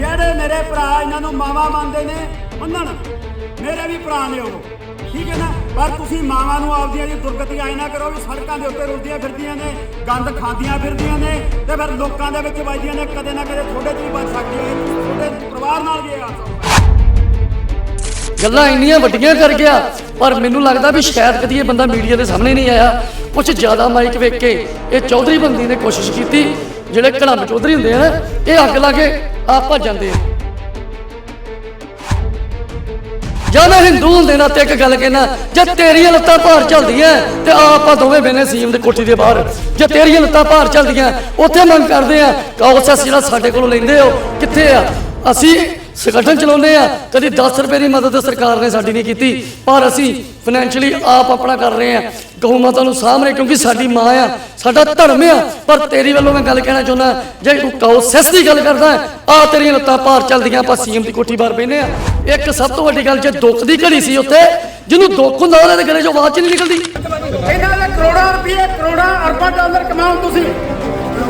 ਜਿਹੜੇ ਮੇਰੇ ਭਰਾ ਇਹਨਾਂ ਨੂੰ ਮਾਵਾ ਮੰਨਦੇ ਨੇ, ਮੰਨਣ। ਮੇਰੇ ਵੀ ਭਰਾ ਨੇ ਉਹ। ਠੀਕ ਹੈ ਨਾ? ਪਰ ਤੁਸੀਂ ਮਾਵਾਂ ਨੂੰ ਆਪਦੀਆਂ ਦੀ ਦੁਰਗਤੀ ਆਏ ਨਾ ਕਰੋ ਵੀ ਸੜਕਾਂ ਦੇ ਉੱਤੇ ਰੁਲਦੀਆਂ ਫਿਰਦੀਆਂ ਨੇ, ਗੰਦ ਖਾਂਦੀਆਂ ਫਿਰਦੀਆਂ ਨੇ ਤੇ ਫਿਰ ਲੋਕਾਂ ਦੇ ਵਿੱਚ ਵੱਜਦੀਆਂ ਨੇ, ਕਦੇ ਨਾ ਕਦੇ ਤੁਹਾਡੇ 'ਚ ਵੀ ਸਕਦੀ ਹੈ ਤੁਹਾਡੇ ਪਰਿਵਾਰ ਨਾਲ ਵੀ ਆ ਗੱਲਾਂ ਇੰਨੀਆਂ ਵੱਡੀਆਂ ਕਰ ਗਿਆ, ਪਰ ਮੈਨੂੰ ਲੱਗਦਾ ਵੀ ਸ਼ਾਇਦ ਕਦੀ ਇਹ ਬੰਦਾ ਮੀਡੀਆ ਦੇ ਸਾਹਮਣੇ ਨਹੀਂ ਆਇਆ। ਕੁਝ ਜ਼ਿਆਦਾ ਮਾਈਕ ਵੇਖ ਕੇ ਇਹ ਚੌਧਰੀ ਬੰਦੀ ਨੇ ਕੋਸ਼ਿਸ਼ ਕੀਤੀ, ਜਿਹੜੇ ਕੜਮ ਚੌਧਰੀ ਹੁੰਦੇ ਆ ਇਹ ਅੱਗ ਲਾ ਕੇ ਆਪ ਭੱਜ ਜਾਂਦੇ ਆ। ਜਾਂ ਮੈਂ ਹਿੰਦੂ ਹੁੰਦੇ ਨਾ ਤੇ ਇੱਕ ਗੱਲ ਕਹਿਣਾ ਜੇ ਤੇਰੀਆਂ ਲੱਤਾਂ ਭਾਰ ਚੱਲਦੀਆਂ, ਤੇ ਆਪਾਂ ਦੋਵੇਂ ਬੈਨੇ ਸੀਮ ਦੇ ਕੋਠੀ ਦੇ ਬਾਹਰ। ਜੇ ਤੇਰੀਆਂ ਲੱਤਾਂ ਭਾਰ ਚੱਲਦੀਆਂ, ਉੱਥੇ ਮੰਗ ਕਰਦੇ ਆ ਕੌਸਸ ਜਿਹੜਾ ਸਾਡੇ ਕੋਲੋਂ ਲੈਂਦੇ ਹੋ, ਕਿੱਥੇ ਆ? ਅਸੀਂ ਸੰਗਠਨ ਚਲਾਉਂਦੇ ਆ, ਕਦੀ 10 ਰੁਪਏ ਦੀ ਮਦਦ ਸਰਕਾਰ ਨੇ ਸਾਡੀ ਨਹੀਂ ਕੀਤੀ, ਪਰ ਅਸੀਂ ਫਾਈਨੈਂਸ਼ਲੀ ਆਪ ਆਪਣਾ ਕਰ ਰਹੇ ਆ। ਗਊ ਮਾਤਾ ਨੂੰ ਸਾਹਮਣੇ ਕਿਉਂਕਿ ਸਾਡੀ ਮਾਂ ਆ ਸਾਡਾ ਧਰਮ ਆ। ਪਰ ਤੇਰੀ ਵੱਲੋਂ ਮੈਂ ਗੱਲ ਕਹਿਣਾ ਚਾਹੁੰਦਾ ਜੇ ਤੂੰ ਕੌਸਸ ਦੀ ਗੱਲ ਕਰਦਾ ਆ ਤੇਰੀਆਂ ਲੱਤਾਂ ਭਾਰ ਚੱਲਦੀਆਂ ਆਪਾਂ ਸੀਐਮ ਦੀ ਕੋਠੀ ਬਾਹਰ ਬੈਨੇ ਆ। ਇੱਕ ਸਭ ਤੋਂ ਵੱਡੀ ਗੱਲ ਜੇ ਦੁੱਖ ਦੀ ਘੜੀ ਸੀ ਉੱਥੇ ਜਿਹਨੂੰ ਦੁੱਖ ਹੁੰਦਾ ਉਹਦੇ ਗਲੇ ਚੋਂ ਆਵਾਜ਼ ਨਹੀਂ ਨਿਕਲਦੀ। ਇਹਨਾਂ ਦੇ ਕਰੋੜਾਂ ਰੁਪਏ ਕਰੋੜਾਂ ਅਰਬਾਂ ਡਾਲਰ ਕਮਾਓ ਤੁਸੀਂ।